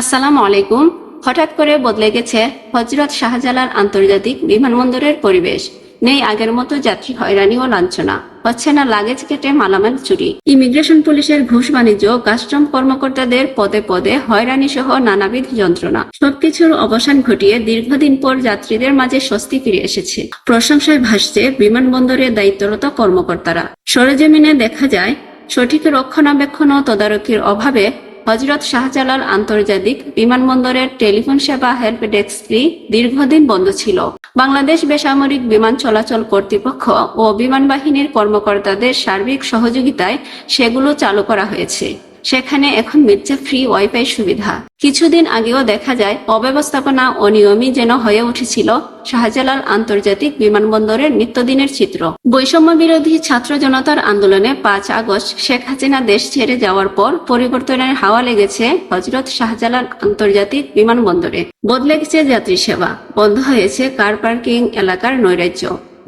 আসসালামু আলাইকুম। হঠাৎ করে বদলে গেছে হজরত শাহজালাল আন্তর্জাতিক বিমানবন্দরের পরিবেশ। নেই আগের মতো যাত্রী হয়রানি ও লাঞ্ছনা। হচ্ছে না লাগেজ কেটে মালামাল চুরি। ইমিগ্রেশন পুলিশের ঘুষ বাণিজ্য কাস্টম কর্মকর্তাদের পদে পদে হয়রানি সহ নানাবিধ যন্ত্রণা। সবকিছুর অবসান ঘটিয়ে দীর্ঘদিন পর যাত্রীদের মাঝে স্বস্তি ফিরে এসেছে। প্রশংসায় ভাসছে বিমানবন্দরের দায়িত্বরত কর্মকর্তারা। সরেজমিনে দেখা যায়, সঠিক রক্ষণাবেক্ষণ ও তদারকির অভাবে হজরত শাহজালাল আন্তর্জাতিক বিমানবন্দরের টেলিফোন সেবা হেল্প ডেস্কটি দীর্ঘদিন বন্ধ ছিল। বাংলাদেশ বেসামরিক বিমান চলাচল কর্তৃপক্ষ ও বিমান বাহিনীর কর্মকর্তাদের সার্বিক সহযোগিতায় সেগুলো চালু করা হয়েছে। সেখানে এখন মিলছে ফ্রি ওয়াইফাই সুবিধা। কিছুদিন আগেও দেখা যায়, অব্যবস্থাপনা অনিয়মই যেন হয়ে উঠেছিল শাহজালাল আন্তর্জাতিক বিমানবন্দরের নিত্যদিনের চিত্র। বৈষম্য বিরোধী ছাত্র জনতার আন্দোলনে পাঁচ আগস্ট শেখ হাসিনা দেশ ছেড়ে যাওয়ার পর পরিবর্তনের হাওয়া লেগেছে হজরত শাহজালাল আন্তর্জাতিক বিমানবন্দরে। বদলে গেছে যাত্রী সেবা বন্ধ হয়েছে কার পার্কিং এলাকার নৈরাজ্য।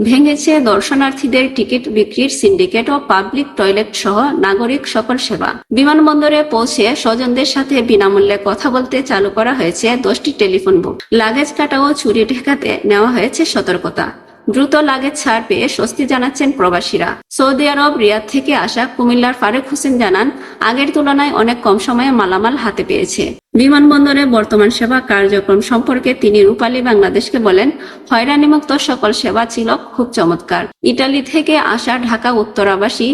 ভেঙেছে দর্শনার্থীদের টিকিট বিক্রির সিন্ডিকেট ও পাবলিক টয়লেট সহ নাগরিক সকল সেবা। বিমানবন্দরে পৌঁছে স্বজনদের সাথে বিনামূল্যে কথা বলতে চালু করা হয়েছে দশটি টেলিফোন বুক। লাগেজ কাটা ও চুরি ঠেকাতে নেওয়া হয়েছে সতর্কতা। দ্রুত লাগেজ ছাড় পেয়ে স্বস্তি জানাচ্ছেন প্রবাসীরা। সৌদি আরব, রিয়াদ থেকে আসা কুমিল্লার ফারুক হোসেন জানান, আগের তুলনায় অনেক কম সময়ে মালামাল হাতে পেয়েছে। বিমানবন্দরে বর্তমান সেবা কার্যক্রম সম্পর্কে তিনি রূপালী বাংলাদেশকে বলেন, হয়রানিমুক্ত সকল সেবা ছিল খুব চমৎকার। ইটালি থেকে আসা ঢাকা উত্তরাবাসী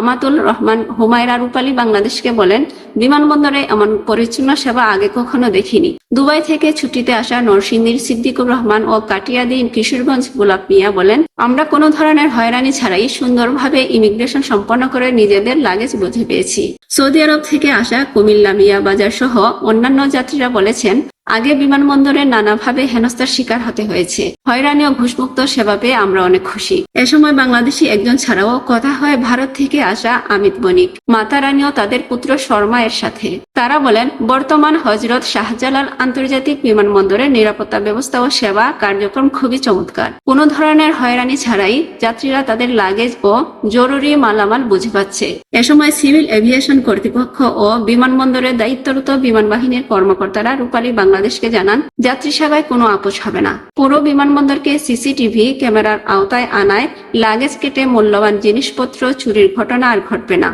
আমাতুল রহমান হুমায়রা রূপালী বাংলাদেশকে বলেন, বিমানবন্দরে এমন পরিচ্ছন্ন সেবা আগে কখনো দেখিনি। দুবাই থেকে ছুটিতে আসা নরসিংদীর সিদ্দিকুর রহমান ও কাটিয়াদি কিশোরগঞ্জ গোলাপ মিয়া বলেন, আমরা কোনো ধরনের হয়রানি ছাড়াই সুন্দরভাবে ইমিগ্রেশন সম্পন্ন করে নিজেদের লাগেজ বুঝে পেয়েছি। সৌদি আরব থেকে আসা কুমিল্লা মিয়া বাজার সহ অন্যান্য যাত্রীরা বলেছেন, আগে বিমানবন্দরে নানাভাবে হেনস্থার শিকার হতে হয়েছে। হয়রানি ও ঘুষমুক্ত সেবা পেয়ে আমরা অনেক খুশি। এ সময় বাংলাদেশি একজন ছাড়াও কথা হয় ভারত থেকে আসা আমিত বণিক। মাতা রানীও তাদের পুত্র শর্মা এর সাথে। তারা বলেন, বর্তমান হজরত শাহজালাল আন্তর্জাতিক বিমানবন্দরের নিরাপত্তা ব্যবস্থা ও সেবা কার্যক্রম খুবই চমৎকার। কোনো ধরনের হয়রানি ছাড়াই যাত্রীরা তাদের লাগেজ ও জরুরি মালামাল বুঝে পাচ্ছে। এ সময় সিভিল এভিয়েশন কর্তৃপক্ষ ও বিমানবন্দরের দায়িত্বরত বিমান বাহিনীর কর্মকর্তারা রূপালী বাংলাদেশকে জানান, যাত্রী সেবায় কোনো আপোষ হবে না। পুরো বিমানবন্দরকে সিসিটিভি ক্যামেরার আওতায় আনায় লাগেজ কেটে মূল্যবান জিনিসপত্র চুরির ঘটনা আর ঘটবে না।